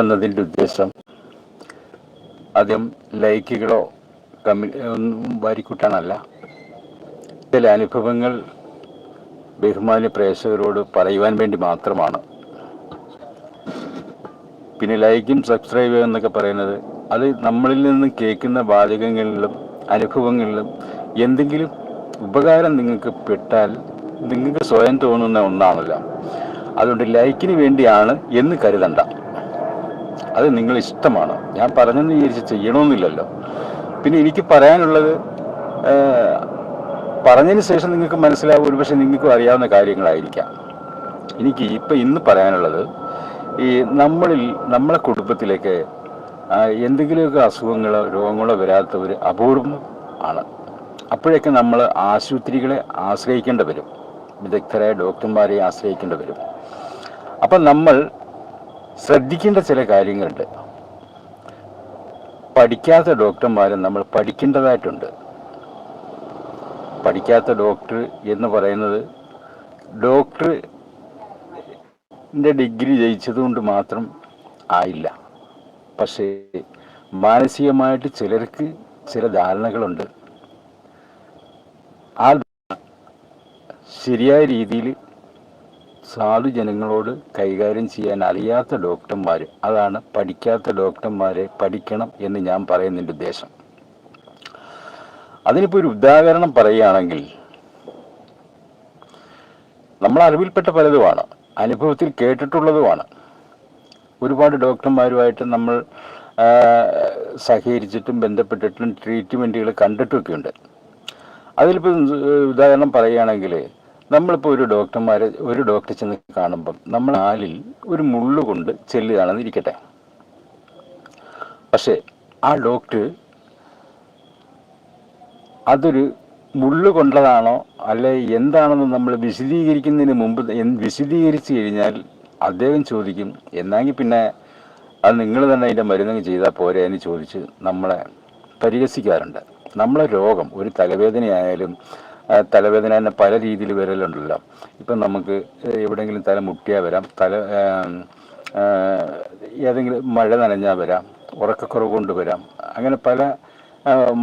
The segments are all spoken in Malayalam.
എന്നതിന്റെ ഉദ്ദേശം ആദ്യം ലൈക്കുകളോ കമ്മി ഒന്നും വാരിക്കൂട്ടാനല്ല. ചില അനുഭവങ്ങൾ ബഹുമാന്യ പ്രേക്ഷകരോട് പറയുവാൻ വേണ്ടി മാത്രമാണ്. പിന്നെ ലൈക്കും സബ്സ്ക്രൈബ് എന്നൊക്കെ പറയുന്നത് അത് നമ്മളിൽ നിന്ന് കേൾക്കുന്ന വാചകങ്ങളിലും അനുഭവങ്ങളിലും എന്തെങ്കിലും ഉപകാരം നിങ്ങൾക്ക് പെട്ടാൽ നിങ്ങൾക്ക് സ്വയം തോന്നുന്ന ഒന്നാണല്ലോ. അതുകൊണ്ട് ലൈക്കിന് വേണ്ടിയാണ് എന്ന് കരുതണ്ട. അത് നിങ്ങൾ ഇഷ്ടമാണ് ഞാൻ പറഞ്ഞെന്ന് വിചാരിച്ച് ചെയ്യണമെന്നില്ലല്ലോ പിന്നെ എനിക്ക് പറയാനുള്ളത് പറഞ്ഞതിന് ശേഷം നിങ്ങൾക്ക് മനസ്സിലാവും ഒരുപക്ഷെ നിങ്ങൾക്കും അറിയാവുന്ന കാര്യങ്ങളായിരിക്കാം. എനിക്ക് ഇപ്പം ഇന്ന് പറയാനുള്ളത് ഈ നമ്മളിൽ നമ്മളെ കുടുംബത്തിലേക്ക് എന്തെങ്കിലുമൊക്കെ അസുഖങ്ങളോ രോഗങ്ങളോ വരാത്തവർ അപൂർവം ആണ്. അപ്പോഴൊക്കെ നമ്മൾ ആശുപത്രികളെ ആശ്രയിക്കേണ്ടി വരും. വിദഗ്ധരായ ഡോക്ടർമാരെ ആശ്രയിക്കേണ്ടി വരും. അപ്പം നമ്മൾ ശ്രദ്ധിക്കേണ്ട ചില കാര്യങ്ങളുണ്ട്. പഠിക്കാത്ത ഡോക്ടർമാരെ നമ്മൾ പഠിക്കേണ്ടതായിട്ടുണ്ട്. പഠിക്കാത്ത ഡോക്ടർ എന്ന് പറയുന്നത് ഡോക്ടറിന്റെ ഡിഗ്രി ജയിച്ചതുകൊണ്ട് മാത്രം ആയില്ല. പക്ഷേ മാനസികമായിട്ട് ചിലർക്ക് ചില ധാരണകളുണ്ട്. ആ ശരിയായ രീതിയിൽ സാധു ജനങ്ങളോട് കൈകാര്യം ചെയ്യാൻ അറിയാത്ത ഡോക്ടർമാർ അതാണ് പഠിക്കാത്ത ഡോക്ടർമാരെ പഠിക്കണം എന്ന് ഞാൻ പറയുന്നതിന്റെ ഉദ്ദേശം. അതിനിപ്പോൾ ഒരു ഉദാഹരണം പറയുകയാണെങ്കിൽ നമ്മൾ അറിവിൽപ്പെട്ട പലതുമാണ് അനുഭവത്തിൽ കേട്ടിട്ടുള്ളതുമാണ്. ഒരുപാട് ഡോക്ടർമാരുമായിട്ട് നമ്മൾ സഹകരിച്ചിട്ടും ബന്ധപ്പെട്ടിട്ടും ട്രീറ്റ്മെന്റുകൾ കണ്ടിട്ടുമൊക്കെയുണ്ട് അതിലിപ്പോൾ ഉദാഹരണം പറയുകയാണെങ്കിൽ നമ്മളിപ്പോൾ ഒരു ഡോക്ടർമാരെ ഒരു ഡോക്ടറെ ചെന്ന് കാണുമ്പം നമ്മൾ ആലിൽ ഒരു മുള്ളു കൊണ്ട് ചെല്ലുകയാണെന്ന് ഇരിക്കട്ടെ. പക്ഷേ ആ ഡോക്ടർ അതൊരു മുള്ളു കൊണ്ടതാണോ അല്ലെ എന്താണെന്ന് നമ്മൾ വിശദീകരിക്കുന്നതിന് മുമ്പ് വിശദീകരിച്ച് കഴിഞ്ഞാൽ അദ്ദേഹം ചോദിക്കും. എന്നെങ്കിൽ പിന്നെ അത് നിങ്ങൾ തന്നെ അതിന്റെ മരുന്നങ്ങ് ചെയ്താൽ പോരെ എന്ന് ചോദിച്ച് നമ്മളെ പരിഹസിക്കാറുണ്ട്. നമ്മളെ രോഗം ഒരു തലവേദനയായാലും തലവേദന തന്നെ പല രീതിയിൽ വരലുണ്ടല്ലോ. ഇപ്പം നമുക്ക് എവിടെയെങ്കിലും തല മുട്ടിയാൽ വരാം തല ഏതെങ്കിലും മഴ നനഞ്ഞാൽ വരാം ഉറക്കക്കുറവ് കൊണ്ടുവരാം അങ്ങനെ പല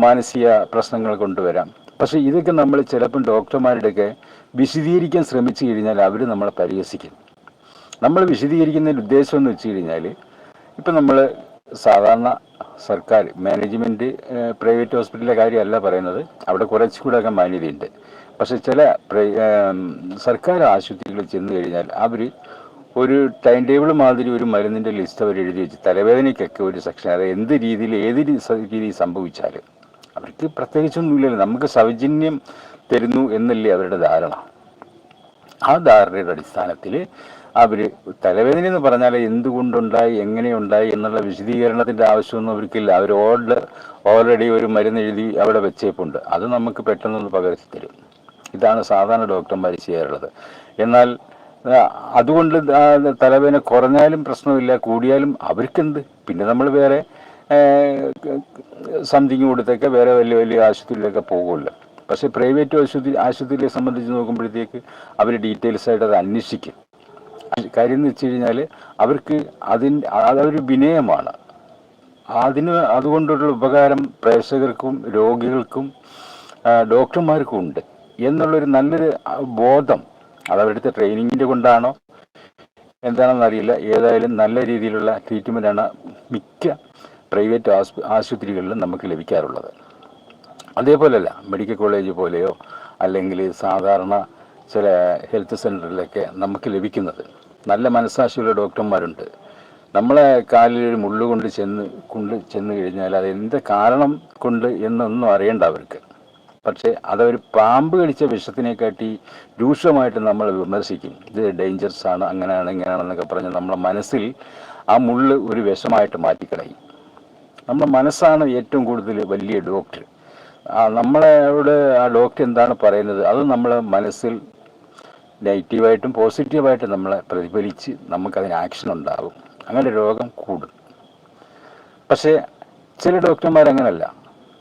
മാനസിക പ്രശ്നങ്ങൾ കൊണ്ടുവരാം പക്ഷേ ഇതൊക്കെ നമ്മൾ ചിലപ്പം ഡോക്ടർമാരുടെയൊക്കെ വിശദീകരിക്കാൻ ശ്രമിച്ചു കഴിഞ്ഞാൽ അവർ നമ്മളെ പരിഹസിക്കും. നമ്മൾ വിശദീകരിക്കുന്നതിന്റെ ഉദ്ദേശം എന്ന് വെച്ച് കഴിഞ്ഞാൽ ഇപ്പം നമ്മൾ സാധാരണ സർക്കാർ മാനേജ്മെന്റ് പ്രൈവറ്റ് ഹോസ്പിറ്റലിലെ കാര്യമല്ല പറയുന്നത്. അവിടെ കുറച്ചുകൂടെയൊക്കെ മാന്യതയുണ്ട്. പക്ഷെ ചില സർക്കാർ ആശുപത്രികളിൽ ചെന്ന് കഴിഞ്ഞാൽ അവർ ഒരു ടൈം ടേബിൾ മാതിരി ഒരു മരുന്നിന്റെ ലിസ്റ്റ് അവർ എഴുതി വെച്ച് തലവേദനയ്ക്കൊക്കെ ഒരു സെക്ഷൻ അത് എന്ത് രീതിയിൽ ഏത് രീതിയിൽ സംഭവിച്ചാലും അവർക്ക് പ്രത്യേകിച്ചൊന്നുമില്ലല്ലോ. നമുക്ക് സൗജന്യം തരുന്നു എന്നല്ലേ അവരുടെ ധാരണ. ആ ധാരണയുടെ അടിസ്ഥാനത്തിൽ അവർ തലവേദന എന്ന് പറഞ്ഞാൽ എന്തുകൊണ്ടുണ്ടായി എങ്ങനെയുണ്ടായി എന്നുള്ള വിശദീകരണത്തിന്റെ ആവശ്യമൊന്നും അവർക്കില്ല. അവർ ഓൾഡ് ഓൾറെഡി ഒരു മരുന്ന് എഴുതി അവിടെ വെച്ചേപ്പുണ്ട്. അത് നമുക്ക് പെട്ടെന്നൊന്ന് പകർത്തി തരും. ഇതാണ് സാധാരണ ഡോക്ടർമാർ ചെയ്യാറുള്ളത്. എന്നാൽ അതുകൊണ്ട് തലവേദന കുറഞ്ഞാലും പ്രശ്നമില്ല കൂടിയാലും അവർക്കെന്ത്? പിന്നെ നമ്മൾ വേറെ സംതിങ് കൊടുത്തൊക്കെ വേറെ വലിയ വലിയ ആശുപത്രിയിലൊക്കെ പോകുമല്ലോ. പക്ഷേ പ്രൈവറ്റ് ആശുപത്രി ആശുപത്രിയെ സംബന്ധിച്ച് നോക്കുമ്പോഴത്തേക്ക് അവർ ഡീറ്റെയിൽസ് ആയിട്ട് അത് അന്വേഷിക്കും. കാര്യം എന്ന് വെച്ച് കഴിഞ്ഞാൽ അവർക്ക് അതിന് അതൊരു വിനയമാണ്. അതിന് അതുകൊണ്ടുള്ള ഉപകാരം പ്രേക്ഷകർക്കും രോഗികൾക്കും ഡോക്ടർമാർക്കും ഉണ്ട്. എന്നുള്ളൊരു നല്ലൊരു ബോധം അതവരുടെ ട്രെയിനിങ്ങിന്റെ കൊണ്ടാണോ എന്താണെന്ന് അറിയില്ല. ഏതായാലും നല്ല രീതിയിലുള്ള ട്രീറ്റ്മെന്റാണ് മിക്ക പ്രൈവറ്റ് ആശു ആശുപത്രികളിലും നമുക്ക് ലഭിക്കാറുള്ളത്. അതേപോലെയല്ല മെഡിക്കൽ കോളേജ് പോലെയോ അല്ലെങ്കിൽ സാധാരണ ചില ഹെൽത്ത് സെന്ററിലൊക്കെ നമുക്ക് ലഭിക്കുന്നത്. നല്ല മനസ്സാക്ഷിയുള്ള ഡോക്ടർമാരുണ്ട്. നമ്മളെ കാലിൽ ഒരു മുള്ളു കൊണ്ട് ചെന്ന് കൊണ്ട് ചെന്ന് കഴിഞ്ഞാൽ അത് എന്ത് കാരണം കൊണ്ട് എന്നൊന്നും അറിയണ്ട അവർക്ക്. പക്ഷേ അതവർ പാമ്പ് കടിച്ച വിഷത്തിനെക്കാട്ടി രൂക്ഷമായിട്ട് നമ്മൾ വിമർശിക്കും. ഇത് ഡേഞ്ചറസ് ആണ് അങ്ങനെയാണ് ഇങ്ങനെയാണെന്നൊക്കെ പറഞ്ഞ് നമ്മുടെ മനസ്സിൽ ആ മുള്ള് ഒരു വിഷമായിട്ട് മാറ്റിക്കളയും. നമ്മുടെ മനസ്സാണ് ഏറ്റവും കൂടുതൽ വലിയ ഡോക്ടർ. ആ നമ്മളോട് ആ ഡോക്ടർ എന്താണ് പറയുന്നത്? അത് നമ്മൾ മനസ്സിൽ നെഗറ്റീവായിട്ടും പോസിറ്റീവായിട്ടും നമ്മളെ പ്രതിഫലിച്ച് നമുക്കതിന് ആക്ഷൻ ഉണ്ടാകും. അങ്ങനെ രോഗം കൂടും. പക്ഷേ ചില ഡോക്ടർമാർ അങ്ങനല്ല.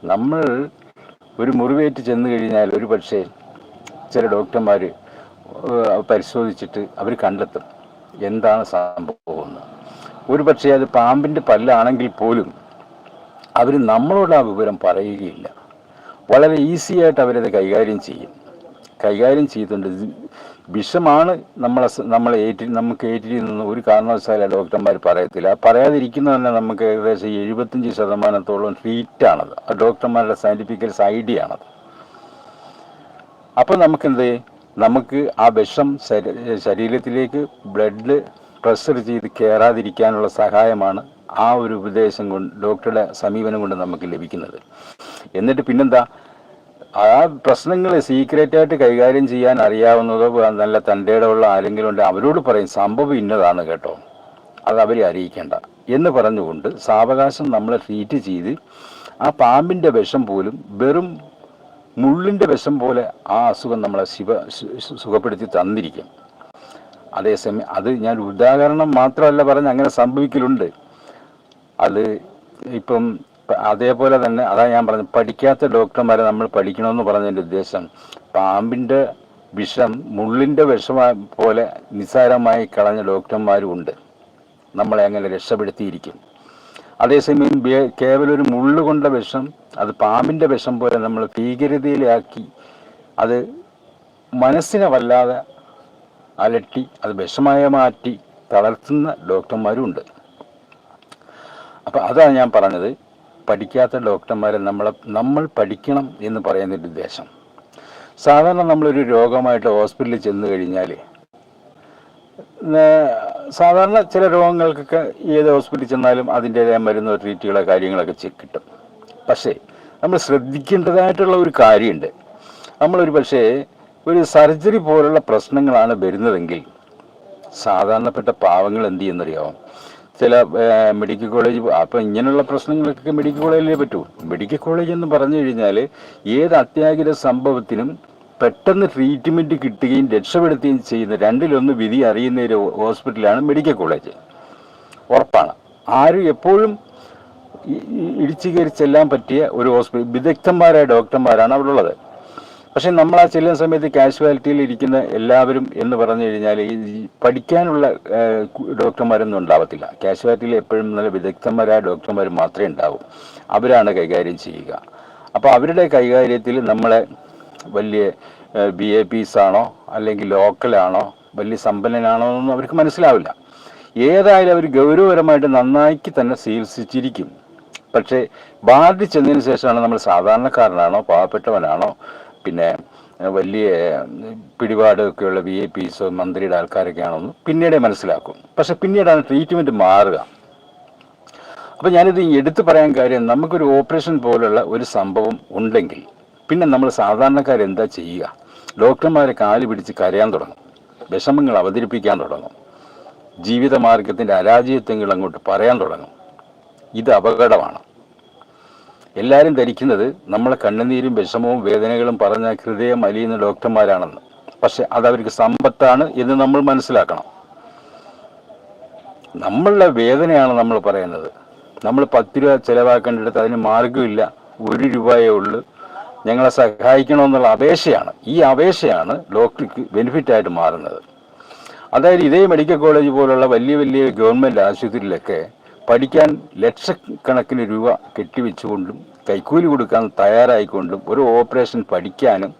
നമ്മൾ ഒരു മുറിവേറ്റ് ചെന്ന് കഴിഞ്ഞാൽ ഒരു പക്ഷേ ചില ഡോക്ടർമാർ പരിശോധിച്ചിട്ട് അവർ കണ്ടെത്തും എന്താണ് സംഭവമെന്ന്. ഒരു പക്ഷേ അത് പാമ്പിന്റെ പല്ലാണെങ്കിൽ പോലും അവർ നമ്മളോട് ആ വിവരം പറയുകയില്ല. വളരെ ഈസിയായിട്ട് അവരത് കൈകാര്യം ചെയ്യും. കൈകാര്യം ചെയ്തിട്ടുണ്ട് വിഷമാണ് നമ്മളെ നമ്മളെ ഏറ്റി നമുക്ക് ഏറ്റിരുന്ന ഒരു കാരണവശാലും ഡോക്ടർമാർ പറയത്തില്ല. പറയാതിരിക്കുന്നത് തന്നെ നമുക്ക് ഏകദേശം എഴുപത്തഞ്ച് ശതമാനത്തോളം ട്രീറ്റാണത് ഡോക്ടർമാരുടെ സയന്റിഫിക്കൽ ഐഡിയ ആണത് അപ്പോൾ നമുക്കെന്ത്? നമുക്ക് ആ വിഷം ശരീരത്തിലേക്ക് ബ്ലഡ് പ്രഷർ ചെയ്ത് കയറാതിരിക്കാനുള്ള സഹായമാണ് ആ ഒരു ഉപദേശം കൊണ്ട് ഡോക്ടറുടെ സമീപനം കൊണ്ട് നമുക്ക് ലഭിക്കുന്നത്. എന്നിട്ട് പിന്നെന്താ? ആ പ്രശ്നങ്ങൾ സീക്രട്ടായിട്ട് കൈകാര്യം ചെയ്യാൻ അറിയാവുന്നതോ നല്ല തന്റെ ഉള്ള ആരെങ്കിലും ഉണ്ട് അവരോട് പറയും സംഭവം ഇന്നതാണ് കേട്ടോ. അത് അവരെ അറിയിക്കേണ്ട. എന്ന് പറഞ്ഞുകൊണ്ട് സാവകാശം നമ്മളെ ട്രീറ്റ് ചെയ്ത് ആ പാമ്പിന്റെ വിഷം പോലും വെറും മുള്ളിന്റെ വിഷം പോലെ ആ അസുഖം നമ്മളെ ശിവ സുഖപ്പെടുത്തി തന്നിരിക്കും. അതേസമയം അത് ഞാൻ ഉദാഹരണം മാത്രമല്ല പറഞ്ഞ് അങ്ങനെ സംഭവിക്കലുണ്ട്. അത് ഇപ്പം അതേപോലെ തന്നെ അതാ ഞാൻ പറഞ്ഞത് പഠിക്കാത്ത ഡോക്ടർമാരെ നമ്മൾ പഠിക്കണമെന്ന് പറഞ്ഞതിന്റെ ഉദ്ദേശം പാമ്പിന്റെ വിഷം മുള്ളിന്റെ വിഷം പോലെ നിസ്സാരമായി കളഞ്ഞ ഡോക്ടർമാരും ഉണ്ട്. നമ്മളെ അങ്ങനെ രക്ഷപ്പെടുത്തിയിരിക്കും. അതേസമയം കേവലം ഒരു മുള്ളു കൊണ്ട വിഷം അത് പാമ്പിന്റെ വിഷം പോലെ നമ്മൾ ഭീകരതയിലാക്കി അത് മനസ്സിനെ വല്ലാതെ അലട്ടി അത് വിഷമായ മാറ്റി തളർത്തുന്ന ഡോക്ടർമാരും ഉണ്ട്. അപ്പം അതാണ് ഞാൻ പറഞ്ഞത് പഠിക്കാത്ത ഡോക്ടർമാരെ നമ്മളെ നമ്മൾ പഠിക്കണം എന്ന് പറയുന്നൊരു ഉദ്ദേശം. സാധാരണ നമ്മളൊരു രോഗമായിട്ട് ഹോസ്പിറ്റലിൽ ചെന്ന് കഴിഞ്ഞാൽ സാധാരണ ചില രോഗങ്ങൾക്കൊക്കെ ഏത് ഹോസ്പിറ്റലിൽ ചെന്നാലും അതിന്റേതായ മരുന്നോ ട്രീറ്റുകളോ കാര്യങ്ങളൊക്കെ കിട്ടും. പക്ഷേ നമ്മൾ ശ്രദ്ധിക്കേണ്ടതായിട്ടുള്ള ഒരു കാര്യമുണ്ട്. നമ്മളൊരു പക്ഷേ ഒരു സർജറി പോലുള്ള പ്രശ്നങ്ങളാണ് വരുന്നതെങ്കിൽ സാധാരണപ്പെട്ട പാവങ്ങൾ എന്ത് ചെയ്യുന്നറിയാമോ ചില മെഡിക്കൽ കോളേജ് അപ്പോൾ ഇങ്ങനെയുള്ള പ്രശ്നങ്ങളൊക്കെ മെഡിക്കൽ കോളേജിലേ പറ്റൂ. മെഡിക്കൽ കോളേജ് എന്ന് പറഞ്ഞു കഴിഞ്ഞാൽ ഏത് അത്യാഹിത സംഭവത്തിനും പെട്ടെന്ന് ട്രീറ്റ്മെന്റ് കിട്ടുകയും രക്ഷപ്പെടുത്തുകയും ചെയ്യുന്ന രണ്ടിലൊന്ന് വിധി അറിയുന്ന ഒരു ഹോസ്പിറ്റലാണ് മെഡിക്കൽ കോളേജ് ഉറപ്പാണ്. ആരും എപ്പോഴും ഇടിച്ചു കയറി പറ്റിയ ഒരു ഹോസ്പിറ്റൽ വിദഗ്ധന്മാരായ ഡോക്ടർമാരാണ് അവിടെ ഉള്ളത്. പക്ഷെ നമ്മൾ ആ ചെല്ലുന്ന സമയത്ത് കാഷ്വാലിറ്റിയിൽ ഇരിക്കുന്ന എല്ലാവരും എന്ന് പറഞ്ഞു കഴിഞ്ഞാൽ ഈ പഠിക്കാനുള്ള ഡോക്ടർമാരൊന്നും ഉണ്ടാവത്തില്ല. കാഷ്വാലിറ്റിയിൽ എപ്പോഴും നല്ല വിദഗ്ധന്മാരായ ഡോക്ടർമാർ മാത്രമേ ഉണ്ടാവൂ. അവരാണ് കൈകാര്യം ചെയ്യുക. അപ്പോൾ അവരുടെ കൈകാര്യത്തിൽ നമ്മളെ വലിയ ബി എ പീസ് ആണോ അല്ലെങ്കിൽ ലോക്കലാണോ വലിയ സമ്പന്നനാണോ എന്നൊന്നും അവർക്ക് മനസ്സിലാവില്ല. ഏതായാലും അവർ ഗൗരവപരമായിട്ട് നന്നാക്കി തന്നെ ചികിത്സിച്ചിരിക്കും. പക്ഷേ വാർഡിൽ ചെന്നതിന് ശേഷമാണ് നമ്മൾ സാധാരണക്കാരനാണോ പാവപ്പെട്ടവനാണോ പിന്നെ വലിയ പിടിപാടൊക്കെയുള്ള വി ഐ പീസോ മന്ത്രിയുടെ ആൾക്കാരൊക്കെയാണെന്ന് പിന്നീടേ മനസ്സിലാക്കും. പക്ഷെ പിന്നീടാണ് ട്രീറ്റ്മെന്റ് മാറുക. അപ്പം ഞാനിത് എടുത്തു പറയാൻ കാര്യം നമുക്കൊരു ഓപ്പറേഷൻ പോലുള്ള ഒരു സംഭവം ഉണ്ടെങ്കിൽ പിന്നെ നമ്മൾ സാധാരണക്കാർ എന്താ ചെയ്യുക? ഡോക്ടർമാരെ കാൽ പിടിച്ച് കരയാൻ തുടങ്ങും. വിഷമങ്ങൾ അവതരിപ്പിക്കാൻ തുടങ്ങും. ജീവിതമാർഗത്തിന്റെ അരാജകത്വങ്ങൾ അങ്ങോട്ട് പറയാൻ തുടങ്ങും. ഇത് അപകടമാണ്. എല്ലാവരും ധരിക്കുന്നത് നമ്മളെ കണ്ണുനീരും വിഷമവും വേദനകളും പറഞ്ഞ ഹൃദയം അലിയുന്ന ഡോക്ടർമാരാണെന്ന്. പക്ഷെ അവർക്ക് സമ്പത്താണ് എന്ന് നമ്മൾ മനസ്സിലാക്കണം. നമ്മളുടെ വേദനയാണ് നമ്മൾ പറയുന്നത്. നമ്മൾ പത്ത് രൂപ ചിലവാക്കേണ്ടിടത്ത് അതിന് മാർഗമില്ല ഒരു രൂപയേ ഉള്ളൂ. ഞങ്ങളെ സഹായിക്കണമെന്നുള്ള അപേക്ഷയാണ്. ഈ അപേക്ഷയാണ് ഡോക്ടർക്ക് ബെനിഫിറ്റായിട്ട് മാറുന്നത്. അതായത് ഇതേ മെഡിക്കൽ കോളേജ് പോലുള്ള വലിയ വലിയ ഗവൺമെന്റ് ആശുപത്രിയിലൊക്കെ പഠിക്കാൻ ലക്ഷക്കണക്കിന് രൂപ കെട്ടിവെച്ചുകൊണ്ടും കൈക്കൂലി കൊടുക്കാൻ തയ്യാറായിക്കൊണ്ടും ഒരു ഓപ്പറേഷൻ പഠിക്കാനും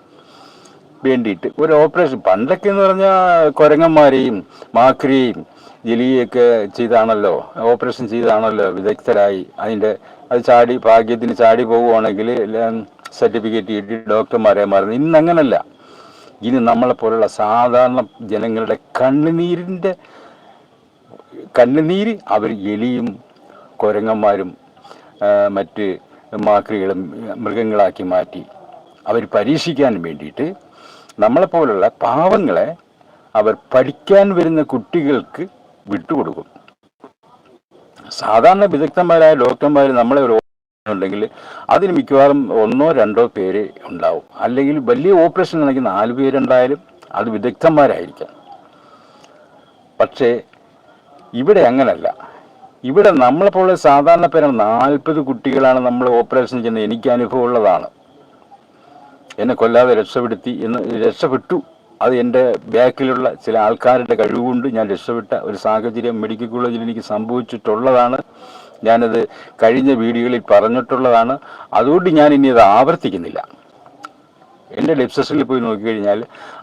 വേണ്ടിയിട്ട് ഒരു ഓപ്പറേഷൻ പണ്ടൊക്കെ എന്ന് പറഞ്ഞാൽ കുരങ്ങന്മാരെയും മാക്രിയെയും ജലിയൊക്കെ ചെയ്താണല്ലോ ഓപ്പറേഷൻ ചെയ്താണല്ലോ വിദഗ്ധരായി. അതിന്റെ അത് ചാടി ഭാഗ്യത്തിന് ചാടി പോവുകയാണെങ്കിൽ സർട്ടിഫിക്കറ്റ് കിട്ടി ഡോക്ടർമാരെ മാറുന്നു. ഇന്ന് അങ്ങനല്ല ഇനി നമ്മളെപ്പോലുള്ള സാധാരണ ജനങ്ങളുടെ കണ്ണുനീരിന്റെ കണ്ണുനീര് അവർ എലിയും കുരങ്ങന്മാരും മറ്റ് മാക്രികളും മൃഗങ്ങളാക്കി മാറ്റി അവർ പരീക്ഷിക്കാൻ വേണ്ടിയിട്ട് നമ്മളെപ്പോലുള്ള പാവങ്ങളെ അവർ പഠിക്കാൻ വരുന്ന കുട്ടികൾക്ക് വിട്ടുകൊടുക്കും. സാധാരണ വിദഗ്ധന്മാരായ ഡോക്ടർമാർ നമ്മളെ ഒരു ഉണ്ടെങ്കിൽ അതിന് മിക്കവാറും ഒന്നോ രണ്ടോ പേര് ഉണ്ടാവും. അല്ലെങ്കിൽ വലിയ ഓപ്പറേഷൻ ആണെങ്കിൽ നാല് പേരുണ്ടായാലും അത് വിദഗ്ധന്മാരായിരിക്കാം. പക്ഷേ ഇവിടെ അങ്ങനല്ല. ഇവിടെ നമ്മളെപ്പോലെ സാധാരണ പേരാണ് നാൽപ്പത് കുട്ടികളാണ് നമ്മൾ ഓപ്പറേഷൻ ചെയ്യുന്നത്. എനിക്ക് അനുഭവമുള്ളതാണ് എന്നെ കൊല്ലാതെ രക്ഷപ്പെടുത്തി എന്ന് രക്ഷപ്പെട്ടു. അത് എന്റെ ബാക്കിലുള്ള ചില ആൾക്കാരുടെ കഴിവുകൊണ്ട് ഞാൻ രക്ഷപ്പെട്ട ഒരു സാഹചര്യം മെഡിക്കൽ കോളേജിൽ എനിക്ക് സംഭവിച്ചിട്ടുള്ളതാണ്. ഞാനത് കഴിഞ്ഞ വീഡിയോകളിൽ പറഞ്ഞിട്ടുള്ളതാണ്. അതുകൊണ്ട് ഞാൻ ഇനി അത് ആവർത്തിക്കുന്നില്ല. എന്റെ ലിപ്സസിൽ പോയി നോക്കിക്കഴിഞ്ഞാൽ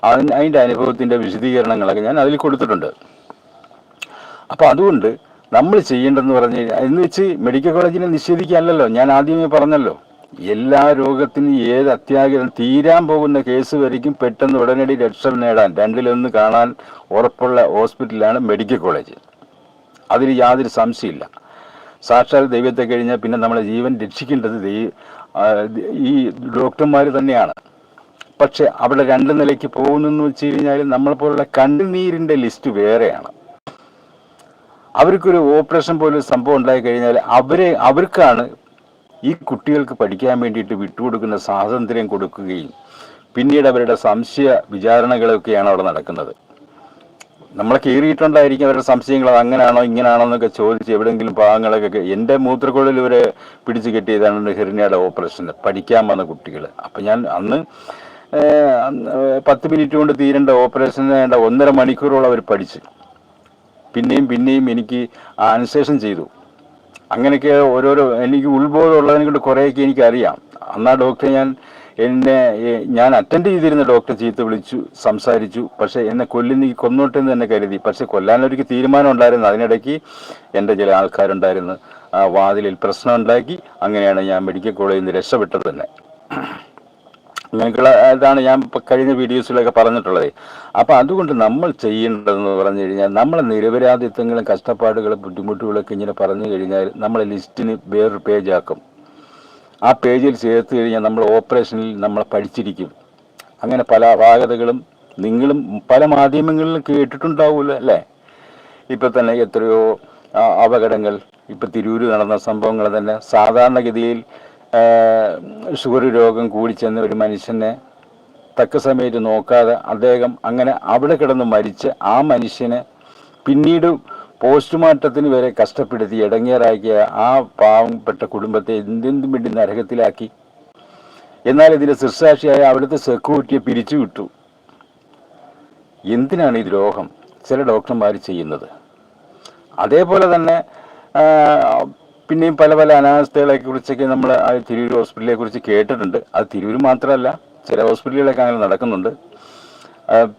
അതിന്റെ അനുഭവത്തിന്റെ വിശദീകരണങ്ങളൊക്കെ ഞാൻ അതിൽ കൊടുത്തിട്ടുണ്ട്. അപ്പോൾ അതുകൊണ്ട് നമ്മൾ ചെയ്യേണ്ടതെന്ന് പറഞ്ഞു കഴിഞ്ഞാൽ എന്ന് വെച്ച് മെഡിക്കൽ കോളേജിനെ നിഷേധിക്കാനല്ലോ ഞാൻ ആദ്യമേ പറഞ്ഞല്ലോ എല്ലാ രോഗത്തിനും ഏത് അത്യാഗ്രഹം തീരാൻ പോകുന്ന കേസ് വരയ്ക്കും പെട്ടെന്ന് ഉടനടി രക്ഷ നേടാൻ. രണ്ടിലൊന്ന് കാണാൻ ഉറപ്പുള്ള ഹോസ്പിറ്റലാണ് മെഡിക്കൽ കോളേജ് അതിൽ യാതൊരു സംശയമില്ല സാക്ഷാൽ ദൈവത്തെ കഴിഞ്ഞാൽ പിന്നെ നമ്മളെ ജീവൻ രക്ഷിക്കേണ്ടത് ഈ ഡോക്ടർമാർ തന്നെയാണ്. പക്ഷെ അവിടെ രണ്ട് നിലയ്ക്ക് പോകുന്നെന്ന് വെച്ച് കഴിഞ്ഞാൽ നമ്മളെപ്പോലുള്ള കണ്ണുനീരിന്റെ ലിസ്റ്റ് വേറെയാണ്. അവർക്കൊരു ഓപ്പറേഷൻ പോലും സംഭവം ഉണ്ടായി കഴിഞ്ഞാൽ അവരെ അവർക്കാണ് ഈ കുട്ടികൾക്ക് പഠിക്കാൻ വേണ്ടിയിട്ട് വിട്ടുകൊടുക്കുന്ന സ്വാതന്ത്ര്യം കൊടുക്കുകയും പിന്നീട് അവരുടെ സംശയ വിചാരണകളൊക്കെയാണ് അവിടെ നടക്കുന്നത്. നമ്മളെ കീറിയിട്ടുണ്ടായിരിക്കും അവരുടെ സംശയങ്ങൾ. അങ്ങനെയാണോ ഇങ്ങനെയാണോ എന്നൊക്കെ ചോദിച്ച് എവിടെയെങ്കിലും ഭാഗങ്ങളൊക്കെ എന്റെ മൂത്രക്കുഴലിൽ ഇവരെ പിടിച്ചു കെട്ടിയതാണ് ഹെർണിയുടെ ഓപ്പറേഷൻ പഠിക്കാൻ വന്ന കുട്ടികൾ. അപ്പം ഞാൻ അന്ന് പത്ത് മിനിറ്റ് കൊണ്ട് തീരേണ്ട ഓപ്പറേഷൻ വേണ്ട ഒന്നര മണിക്കൂറോളം അവർ പഠിച്ചു. പിന്നെയും പിന്നെയും എനിക്ക് അനുശേഷം ചെയ്തു. അങ്ങനെയൊക്കെ ഓരോരോ എനിക്ക് ഉത്ബോധം ഉള്ളതിനെ കൊണ്ട് കുറേയൊക്കെ എനിക്കറിയാം. അന്നാ ഡോക്ടറെ ഞാൻ എന്നെ ഞാൻ അറ്റൻഡ് ചെയ്തിരുന്ന ഡോക്ടർ ചീത്ത വിളിച്ചു സംസാരിച്ചു. പക്ഷേ എന്നെ കൊല്ലുന്ന കൊന്നോട്ടെ എന്ന് തന്നെ കരുതി. പക്ഷേ കൊല്ലാനൊരു തീരുമാനം ഉണ്ടായിരുന്നു അതിനിടയ്ക്ക് എന്റെ ചില ആൾക്കാരുണ്ടായിരുന്നു. വാതിലിൽ പ്രശ്നം ഉണ്ടാക്കി അങ്ങനെയാണ് ഞാൻ മെഡിക്കൽ കോളേജിൽ നിന്ന് രക്ഷപ്പെട്ടത് തന്നെ. അങ്ങനെയൊക്കെയുള്ള ഇതാണ് ഞാൻ ഇപ്പൊ കഴിഞ്ഞ വീഡിയോസിലൊക്കെ പറഞ്ഞിട്ടുള്ളത്. അപ്പൊ അതുകൊണ്ട് നമ്മൾ ചെയ്യേണ്ടതെന്ന് പറഞ്ഞു കഴിഞ്ഞാൽ നമ്മളെ നിരപരാധിത്വങ്ങളും കഷ്ടപ്പാടുകളും ബുദ്ധിമുട്ടുകളൊക്കെ ഇങ്ങനെ പറഞ്ഞു കഴിഞ്ഞാൽ നമ്മളെ ലിസ്റ്റിന് വേറൊരു പേജാക്കും. ആ പേജിൽ ചേർത്ത് കഴിഞ്ഞാൽ നമ്മൾ ഓപ്പറേഷനിൽ നമ്മൾ പഠിച്ചിരിക്കും. അങ്ങനെ പല അപാകതകളും നിങ്ങളും പല മാധ്യമങ്ങളിലും കേട്ടിട്ടുണ്ടാവില്ല അല്ലേ? ഇപ്പൊ തന്നെ എത്രയോ അപകടങ്ങൾ. ഇപ്പൊ തിരൂര് നടന്ന സംഭവങ്ങൾ തന്നെ സാധാരണഗതിയിൽ ഷുഗർ രോഗം കൂടി ചെന്ന ഒരു മനുഷ്യനെ തക്ക സമയത്ത് നോക്കാതെ അദ്ദേഹം അങ്ങനെ അവിടെ കിടന്ന് മരിച്ച് ആ മനുഷ്യനെ പിന്നീട് പോസ്റ്റ്മോർട്ടത്തിന് വരെ കഷ്ടപ്പെടുത്തി ഇടങ്ങേറാക്കിയ ആ പാവപ്പെട്ട കുടുംബത്തെ എന്തെന്തും വേണ്ടി നരകത്തിലാക്കി. എന്നാൽ ഇതിന്റെ സൃഷ്ടാക്ഷിയായ അവിടുത്തെ സെക്യൂരിറ്റിയെ പിരിച്ചുവിട്ടു. എന്തിനാണ് ഈ ദ്രോഹം? ചില ഡോക്ടർമാർ ചെയ്യുന്നത്. അതേപോലെ തന്നെ പിന്നെയും പല പല അനാവസ്ഥകളെ കുറിച്ചൊക്കെ നമ്മൾ ആ തിരൂർ ഹോസ്പിറ്റലിനെ കുറിച്ച് കേട്ടിട്ടുണ്ട്. അത് തിരൂർ മാത്രമല്ല ചില ഹോസ്പിറ്റലുകളൊക്കെ അങ്ങനെ നടക്കുന്നുണ്ട്.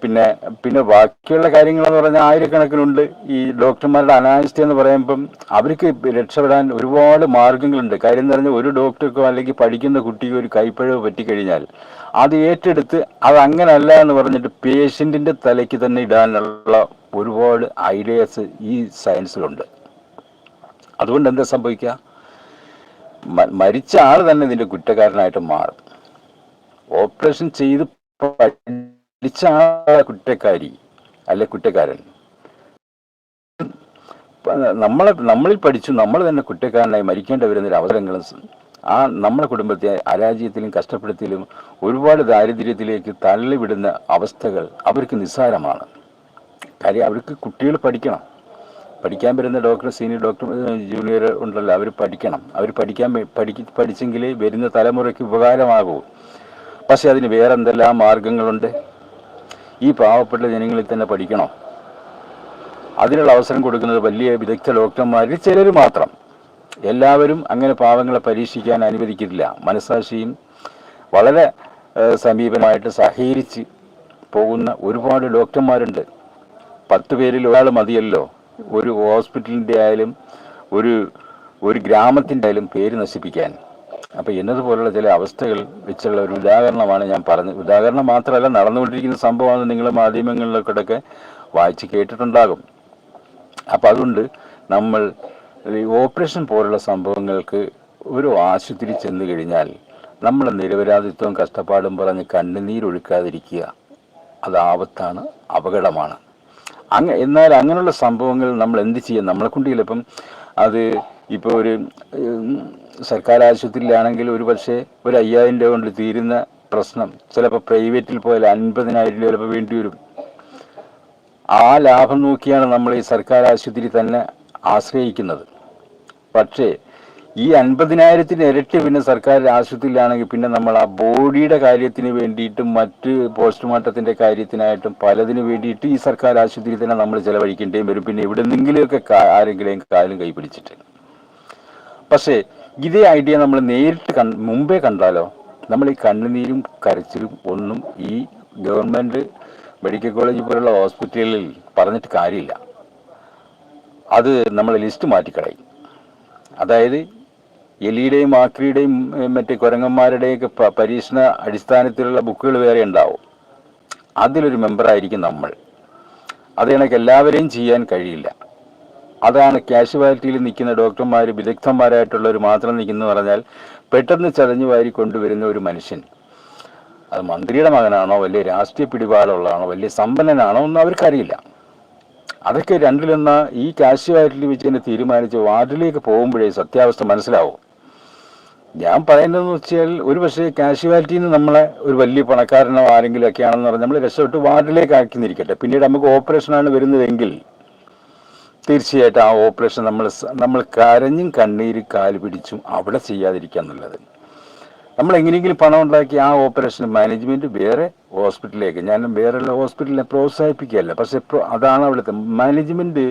പിന്നെ പിന്നെ ബാക്കിയുള്ള കാര്യങ്ങളെന്ന് പറഞ്ഞാൽ ആയിരക്കണക്കിനുണ്ട്. ഈ ഡോക്ടർമാരുടെ അനാവസ്ഥ എന്ന് പറയുമ്പം അവർക്ക് രക്ഷപ്പെടാൻ ഒരുപാട് മാർഗങ്ങളുണ്ട്. കാര്യം എന്ന് പറഞ്ഞാൽ ഒരു ഡോക്ടർക്കോ അല്ലെങ്കിൽ പഠിക്കുന്ന കുട്ടിക്കോ ഒരു കൈപ്പഴവ് പറ്റിക്കഴിഞ്ഞാൽ അത് ഏറ്റെടുത്ത് അത് അങ്ങനല്ല എന്ന് പറഞ്ഞിട്ട് പേഷ്യന്റിന്റെ തലയ്ക്ക് തന്നെ ഇടാനുള്ള ഒരുപാട് ഐഡിയാസ് ഈ സയൻസിലുണ്ട്. അതുകൊണ്ട് എന്താ സംഭവിക്കുക മരിച്ച ആൾ തന്നെ ഇതിന്റെ കുറ്റക്കാരനായിട്ട് മാറും. ഓപ്പറേഷൻ ചെയ്ത് പഠിച്ച ആളെ കുറ്റക്കാരി അല്ലെ കുറ്റക്കാരൻ. നമ്മളെ നമ്മളിൽ പഠിച്ചു നമ്മൾ തന്നെ കുറ്റക്കാരനായി മരിക്കേണ്ടി വരുന്നൊരു അവസരങ്ങളും ആ നമ്മുടെ കുടുംബത്തെ അരാജ്യത്തിലും കഷ്ടപ്പെടുത്തിയിലും ഒരുപാട് ദാരിദ്ര്യത്തിലേക്ക് തള്ളിവിടുന്ന അവസ്ഥകൾ അവർക്ക് നിസ്സാരമാണ്. കാര്യം അവർക്ക് കുട്ടികൾ പഠിക്കണം. പഠിക്കാൻ വരുന്ന ഡോക്ടർ സീനിയർ ഡോക്ടർ ജൂനിയർ ഉണ്ടല്ലോ അവർ പഠിക്കണം. അവർ പഠിക്കാൻ പഠിക്ക പഠിച്ചെങ്കിലേ വരുന്ന തലമുറയ്ക്ക് ഉപകാരമാകൂ. പക്ഷേ അതിന് വേറെ എന്തെല്ലാം മാർഗങ്ങളുണ്ട്? ഈ പാവപ്പെട്ട ജനങ്ങളിൽ തന്നെ പഠിക്കണോ? അതിനുള്ള അവസരം കൊടുക്കുന്നത് വലിയ വിദഗ്ധ ഡോക്ടർമാരിൽ ചിലർ മാത്രം. എല്ലാവരും അങ്ങനെ പാവങ്ങളെ പരീക്ഷിക്കാൻ അനുവദിക്കില്ല. മനസാക്ഷിയും വളരെ സമീപമായിട്ട് സഹകരിച്ച് പോകുന്ന ഒരുപാട് ഡോക്ടർമാരുണ്ട്. പത്ത് പേരിൽ ഒരാൾ മതിയല്ലോ. ഒരു ഹോസ്പിറ്റലിന്റെ ആയാലും ഒരു ഒരു ഗ്രാമത്തിന്റെ ആയാലും പേര് നശിപ്പിക്കാൻ. അപ്പോൾ എന്നതുപോലുള്ള ചില അവസ്ഥകൾ വെച്ചുള്ള ഒരു ഉദാഹരണമാണ് ഞാൻ പറഞ്ഞത്. ഉദാഹരണം മാത്രമല്ല നടന്നുകൊണ്ടിരിക്കുന്ന സംഭവമാണ് നിങ്ങൾ മാധ്യമങ്ങളിലൊക്കെ വായിച്ച് കേട്ടിട്ടുണ്ടാകും. അപ്പോൾ അതുകൊണ്ട് നമ്മൾ ഈ ഓപ്പറേഷൻ പോലുള്ള സംഭവങ്ങൾക്ക് ഒരു ആശുപത്രി ചെന്ന് കഴിഞ്ഞാൽ നമ്മളെ നിരപരാധിത്വം കഷ്ടപ്പാടും പറഞ്ഞ് കണ്ണുനീരൊഴുക്കാതിരിക്കുക അത് ആപത്താണ് അപകടമാണ്. അങ്ങ എന്നാൽ അങ്ങനെയുള്ള സംഭവങ്ങൾ നമ്മൾ എന്ത് ചെയ്യും? നമ്മളെ കൊണ്ട് ചിലപ്പം അത് ഇപ്പോൾ ഒരു സർക്കാർ ആശുപത്രിയിലാണെങ്കിൽ ഒരു പക്ഷേ ഒരു അയ്യായിരം രൂപ കൊണ്ട് തീരുന്ന പ്രശ്നം ചിലപ്പോൾ പ്രൈവറ്റിൽ പോയാൽ അൻപതിനായിരം രൂപ ചിലപ്പോൾ വേണ്ടി വരും. ആ ലാഭം നോക്കിയാണ് നമ്മൾ ഈ സർക്കാർ ആശുപത്രി തന്നെ ആശ്രയിക്കുന്നത്. പക്ഷേ ഈ അൻപതിനായിരത്തിന് ഇരട്ടി പിന്നെ സർക്കാർ ആശുപത്രിയിലാണെങ്കിൽ പിന്നെ നമ്മൾ ആ ബോഡിയുടെ കാര്യത്തിന് വേണ്ടിയിട്ടും മറ്റ് പോസ്റ്റ്മോർട്ടത്തിന്റെ കാര്യത്തിനായിട്ടും പലതിനു വേണ്ടിയിട്ട് ഈ സർക്കാർ ആശുപത്രിയിൽ തന്നെ നമ്മൾ ചെലവഴിക്കേണ്ടിയും വരും. പിന്നെ ഇവിടെ നിന്നെങ്കിലുമൊക്കെ ആരെങ്കിലും കാലും കൈപിടിച്ചിട്ട് പക്ഷേ ഇതേ ഐഡിയ നമ്മൾ നേരിട്ട് കൺ മുമ്പേ കണ്ടാലോ? നമ്മൾ ഈ കണ്ണുനീരും കരച്ചിലും ഒന്നും ഈ ഗവൺമെന്റ് മെഡിക്കൽ കോളേജ് പോലുള്ള ഹോസ്പിറ്റലിൽ പറഞ്ഞിട്ട് കാര്യമില്ല. അത് നമ്മൾ ലിസ്റ്റ് മാറ്റിക്കളയും. അതായത് എലിയുടെയും ആക്രിയുടെയും മറ്റ് കുരങ്ങന്മാരുടെയൊക്കെ പരീക്ഷണ അടിസ്ഥാനത്തിലുള്ള ബുക്കുകൾ വേറെ ഉണ്ടാവും. അതിലൊരു മെമ്പറായിരിക്കും നമ്മൾ. അത് കണക്ക് എല്ലാവരെയും ചെയ്യാൻ കഴിയില്ല. അതാണ് കാഷ്വാലിറ്റിയിൽ നിൽക്കുന്ന ഡോക്ടർമാർ വിദഗ്ധന്മാരായിട്ടുള്ളവർ മാത്രം നിൽക്കുന്നു പറഞ്ഞാൽ പെട്ടെന്ന് ചതഞ്ഞു വാരി കൊണ്ടുവരുന്ന ഒരു മനുഷ്യൻ. അത് മന്ത്രിയുടെ മകനാണോ വലിയ രാഷ്ട്രീയ പിടിപാടുള്ളതാണോ വലിയ സമ്പന്നനാണോ ഒന്നും അവർക്കറിയില്ല. അതൊക്കെ രണ്ടിലൊന്ന് ഈ കാശ്വാലിറ്റി വെച്ച് തന്നെ തീരുമാനിച്ച് വാർഡിലേക്ക് പോകുമ്പോഴേ സത്യാവസ്ഥ മനസ്സിലാവും. ഞാൻ പറയുന്നതെന്ന് വെച്ചാൽ ഒരു പക്ഷേ കാഷ്വാലിറ്റിയിൽ നിന്ന് നമ്മളെ ഒരു വലിയ പണക്കാരനോ ആരെങ്കിലും ഒക്കെ ആണെന്ന് പറഞ്ഞാൽ നമ്മൾ രക്ഷപ്പെട്ട് വാർഡിലേക്ക് ആക്കി നിൽക്കട്ടെ. പിന്നീട് നമുക്ക് ഓപ്പറേഷനാണ് വരുന്നതെങ്കിൽ തീർച്ചയായിട്ടും ആ ഓപ്പറേഷൻ നമ്മൾ നമ്മൾ കരഞ്ഞും കണ്ണീര് കാൽ പിടിച്ചും അവിടെ ചെയ്യാതിരിക്കുക നല്ലത് നമ്മൾ എങ്ങനെയെങ്കിലും പണം ഉണ്ടാക്കി ആ ഓപ്പറേഷൻ മാനേജ്മെന്റ് വേറെ ഹോസ്പിറ്റലിലേക്ക് ഞാൻ വേറെയുള്ള ഹോസ്പിറ്റലിനെ പ്രോത്സാഹിപ്പിക്കുകയല്ല. പക്ഷെ അതാണ് അവിടുത്തെ മാനേജ്മെന്റ്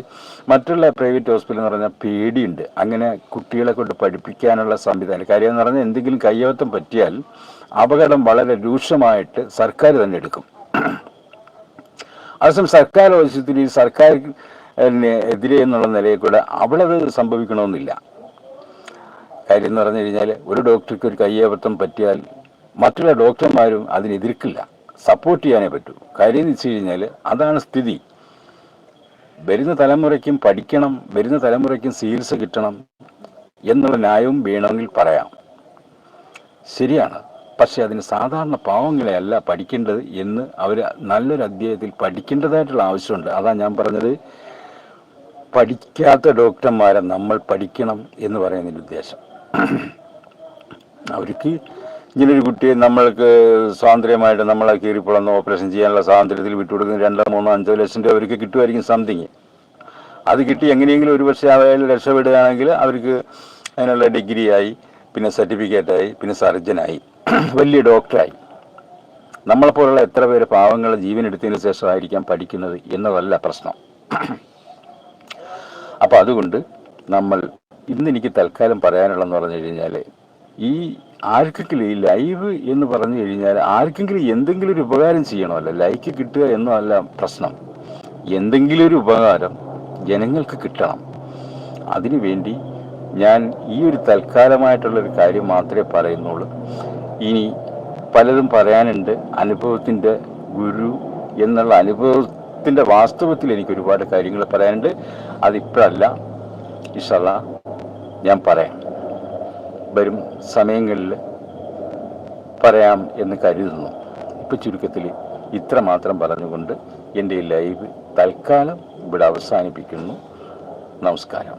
മറ്റുള്ള പ്രൈവറ്റ് ഹോസ്പിറ്റൽ എന്ന് പറഞ്ഞാൽ പേടിയുണ്ട്. അങ്ങനെ കുട്ടികളെ കൊണ്ട് പഠിപ്പിക്കാനുള്ള സംവിധാനം. കാര്യം എന്ന് പറഞ്ഞാൽ എന്തെങ്കിലും കയ്യവത്തം പറ്റിയാൽ അപകടം വളരെ രൂക്ഷമായിട്ട് സർക്കാർ തന്നെ എടുക്കും. അതേസമയം സർക്കാർ ആവശ്യത്തിന് സർക്കാർ എതിരെ എന്നുള്ള നിലയിൽ കൂടെ അവിടെ അത് സംഭവിക്കണമെന്നില്ല. കാര്യം എന്ന് പറഞ്ഞു കഴിഞ്ഞാൽ ഒരു ഡോക്ടർക്ക് ഒരു കയ്യബദ്ധം പറ്റിയാൽ മറ്റുള്ള ഡോക്ടർമാരും അതിനെതിർക്കില്ല സപ്പോർട്ട് ചെയ്യാനേ പറ്റൂ. കാര്യം എന്ന് വെച്ച് കഴിഞ്ഞാൽ അതാണ് സ്ഥിതി. വരുന്ന തലമുറയ്ക്കും പഠിക്കണം വരുന്ന തലമുറയ്ക്കും ചികിത്സ കിട്ടണം എന്നുള്ള ന്യായവും വേണമെങ്കിൽ പറയാം. ശരിയാണ്. പക്ഷെ അതിന് സാധാരണ പാവങ്ങളെ അല്ല പഠിക്കേണ്ടത് എന്ന് അവർ നല്ലൊരു അധ്യായത്തിൽ പഠിക്കേണ്ടതായിട്ടുള്ള ആവശ്യമുണ്ട്. അതാ ഞാൻ പറഞ്ഞത്. പഠിക്കാത്ത ഡോക്ടർമാരെ നമ്മൾ പഠിക്കണം എന്ന് പറയുന്നതിന്റെ ഉദ്ദേശം. അവർക്ക് ഇങ്ങനൊരു കുട്ടിയെ നമ്മൾക്ക് സ്വാതന്ത്ര്യമായിട്ട് നമ്മളെ കീറിപ്പുളന്ന് ഓപ്പറേഷൻ ചെയ്യാനുള്ള സ്വാതന്ത്ര്യത്തിൽ വിട്ടുകൊടുക്കുന്ന രണ്ടോ മൂന്നോ അഞ്ചോ ലക്ഷം രൂപ അവർക്ക് കിട്ടുമായിരിക്കും സംതിങ്. അത് കിട്ടി എങ്ങനെയെങ്കിലും ഒരു പക്ഷേ അവയിൽ രക്ഷപ്പെടുകയാണെങ്കിൽ അവർക്ക് അതിനുള്ള ഡിഗ്രിയായി പിന്നെ സർട്ടിഫിക്കറ്റായി പിന്നെ സർജനായി വലിയ ഡോക്ടറായി. നമ്മളെപ്പോലുള്ള എത്ര പേര് പാവങ്ങൾ ജീവൻ എടുത്തതിന് ശേഷമായിരിക്കാം പഠിക്കുന്നത് എന്നതല്ല പ്രശ്നം. അപ്പോൾ അതുകൊണ്ട് നമ്മൾ ഇന്ന് എനിക്ക് തൽക്കാലം പറയാനുള്ളതെന്ന് പറഞ്ഞു കഴിഞ്ഞാൽ ഈ ആർക്കെങ്കിലും ഈ ലൈവ് എന്ന് പറഞ്ഞു കഴിഞ്ഞാൽ ആർക്കെങ്കിലും എന്തെങ്കിലും ഒരു ഉപകാരം ചെയ്യണമല്ലോ. ലൈക്ക് കിട്ടുക എന്നല്ല പ്രശ്നം. എന്തെങ്കിലും ഒരു ഉപകാരം ജനങ്ങൾക്ക് കിട്ടണം. അതിനുവേണ്ടി ഞാൻ ഈ ഒരു തൽക്കാലമായിട്ടുള്ളൊരു കാര്യം മാത്രമേ പറയുന്നുള്ളൂ. ഇനി പലതും പറയാനുണ്ട് അനുഭവത്തിന്റെ ഗുരു എന്നുള്ള അനുഭവത്തിന്റെ വാസ്തവത്തിൽ എനിക്ക് ഒരുപാട് കാര്യങ്ങൾ പറയാനുണ്ട്. അതിപ്പോഴല്ല ഇഷല്ല ഞാൻ പറയാം. വരും സമയങ്ങളിൽ പറയാം എന്ന് കരുതുന്നു. ഇപ്പം ചുരുക്കത്തിൽ ഇത്ര മാത്രം പറഞ്ഞുകൊണ്ട് എന്റെ ലൈവ് തൽക്കാലം ഇവിടെ അവസാനിപ്പിക്കുന്നു. നമസ്കാരം.